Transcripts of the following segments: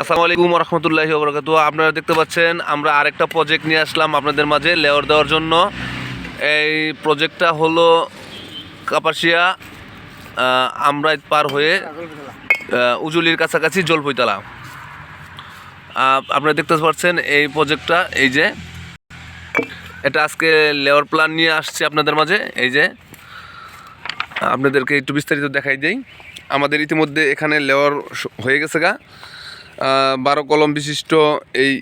আসসালামু আলাইকুম রহমতুল্লাহি বরকাত আপনারা দেখতে পাচ্ছেন, আমরা আরেকটা প্রজেক্ট নিয়ে আসলাম আপনাদের মাঝে লেয়ার দেওয়ার জন্য। এই প্রজেক্টটা হলো কাপাসিয়া আমরাইত পার হয়ে উজুলির কাছাকাছি জলপৈতলা আপনারা দেখতে পাচ্ছেন এই প্রজেক্টটা এই যে। এটা আজকে লেয়ার প্ল্যান নিয়ে আসছে আপনাদের মাঝে, এই যে। আপনাদেরকে একটু বিস্তারিত দেখাই দেই। আমাদের ইতিমধ্যে এখানে লেওয়ার হয়ে গেছে গা। বারো কলম বিশিষ্ট এই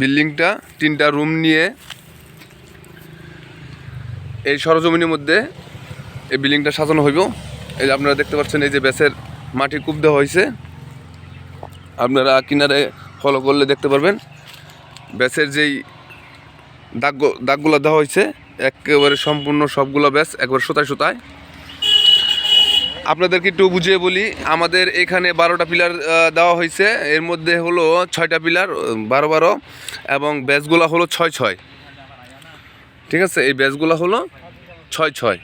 বিল্ডিংটা, তিনটা রুম নিয়ে এই সরজমিনের মধ্যে এই বিল্ডিংটা সাজানো হইব। এই যে আপনারা দেখতে পাচ্ছেন, এই যে ব্যাসের মাটি কূপ দেওয়া হয়েছে আপনারা কিনারে ফলো করলে দেখতে পারবেন, ব্যাসের যেই দাগ দাগগুলো দেওয়া হয়েছে একেবারে সম্পূর্ণ সবগুলো ব্যাস একবার সুতায় সুতায়। আপনাদেরকে একটু বুঝিয়ে বলি, আমাদের এখানে বারোটা পিলার দেওয়া হয়েছে এর মধ্যে হলো ছয়টা পিলার, বারো বারো, এবং ব্যাচগুলো হলো ছয় ছয়। ঠিক আছে? এই ব্যাচগুলো হলো ছয় ছয়।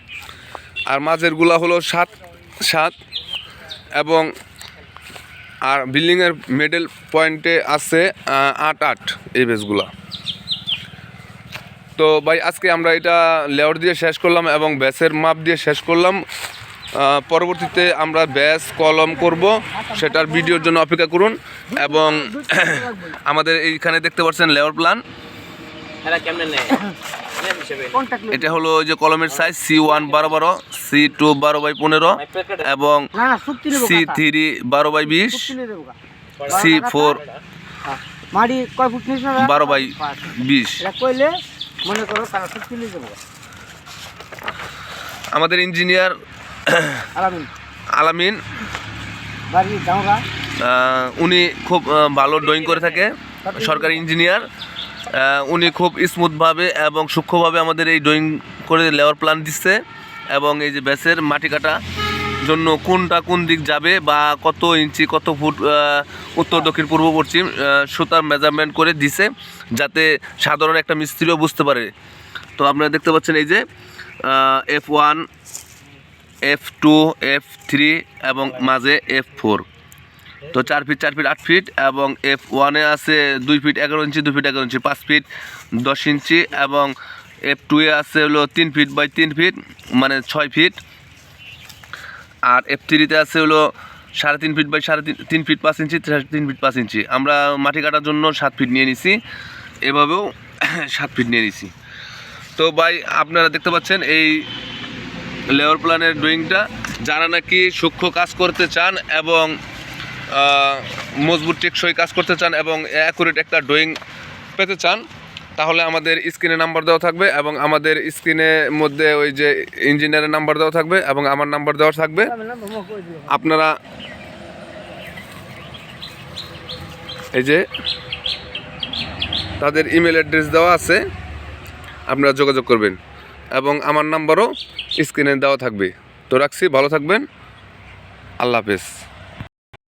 আর মাঝেরগুলো হলো সাত সাত, এবং আর বিল্ডিংয়ের মেডেল পয়েন্টে আছে আট আট এই ব্যাচগুলা। তো ভাই, আজকে আমরা এটা লেআউট দিয়ে শেষ করলাম এবং ব্যাসের মাপ দিয়ে শেষ করলাম। পরবর্তীতে আমরা ব্যাস কলম করব। সেটার ভিডিওর জন্য অপেক্ষা করুন এবং আমাদের এইখানে দেখতে পাচ্ছেন প্ল্যান নেয়? নেন হিসেবে। এটা হলো ওই যে কলমের সাইজ সি ওয়ান বারো বারো সি টু বারো বাই পনেরো এবং সি থ্রি বারো বাই বিশ সি ফোর ফুট নিস বারো বাই বিশ। মনে আমাদের ইঞ্জিনিয়ার আলামিন। উনি খুব ভালো ড্রয়িং করে থাকে সরকারি ইঞ্জিনিয়ার। উনি খুব স্মুথভাবে এবং সূক্ষ্মভাবে আমাদের এই ড্রয়িং করে লেওয়ার প্ল্যান দিচ্ছে এবং এই যে ব্যাসের মাটি কাটা জন্য কোনটা কোন দিক যাবে বা কত ইঞ্চি কত ফুট উত্তর দক্ষিণ পূর্ব পশ্চিম সুতার মেজারমেন্ট করে দিছে যাতে সাধারণ একটা মিস্ত্রিও বুঝতে পারে। তো আপনারা দেখতে পাচ্ছেন এই যে F one F two F three এবং মাঝে এফ ফোর তো চার ফিট চার ফিট আট ফিট এবং এফ ওয়ানে আছে দুই ফিট এগারো ইঞ্চি দুই ফিট এগারো ইঞ্চি পাঁচ ফিট দশ ইঞ্চি এবং এফ টুয়ে আছে হলো তিন ফিট বাই তিন ফিট মানে ছয় ফিট আর এফ থ্রিতে আছে হলো সাড়ে তিন ফিট বাই সাড়ে তিন ফিট পাঁচ ইঞ্চি তিন ফিট পাঁচ ইঞ্চি আমরা মাটি কাটার জন্য সাত ফিট নিয়ে নিছি, এভাবেও সাত ফিট নিয়ে নিছি। তো ভাই, আপনারা দেখতে পাচ্ছেন এই লেয়ার প্ল্যানের ড্রয়িংটা, যারা নাকি সূক্ষ্ম কাজ করতে চান এবং মজবুত টেকসই কাজ করতে চান এবং অ্যাকুরেট একটা ড্রয়িং পেতে চান, তাহলে আমাদের স্ক্রিনে নাম্বার দেওয়া থাকবে এবং আমাদের স্ক্রিনের মধ্যে ওই যে ইঞ্জিনিয়ারের নাম্বার দেওয়া থাকবে এবং আমার নাম্বার দেওয়া থাকবে। আপনারা এই যে তাদের ইমেল অ্যাড্রেস দেওয়া আছে, আপনারা যোগাযোগ করবেন। এবং আমার নাম্বারও স্ক্রিনে দেওয়া থাকবে। তো রাখছি ভালো থাকবেন। আল্লাহ হাফেজ।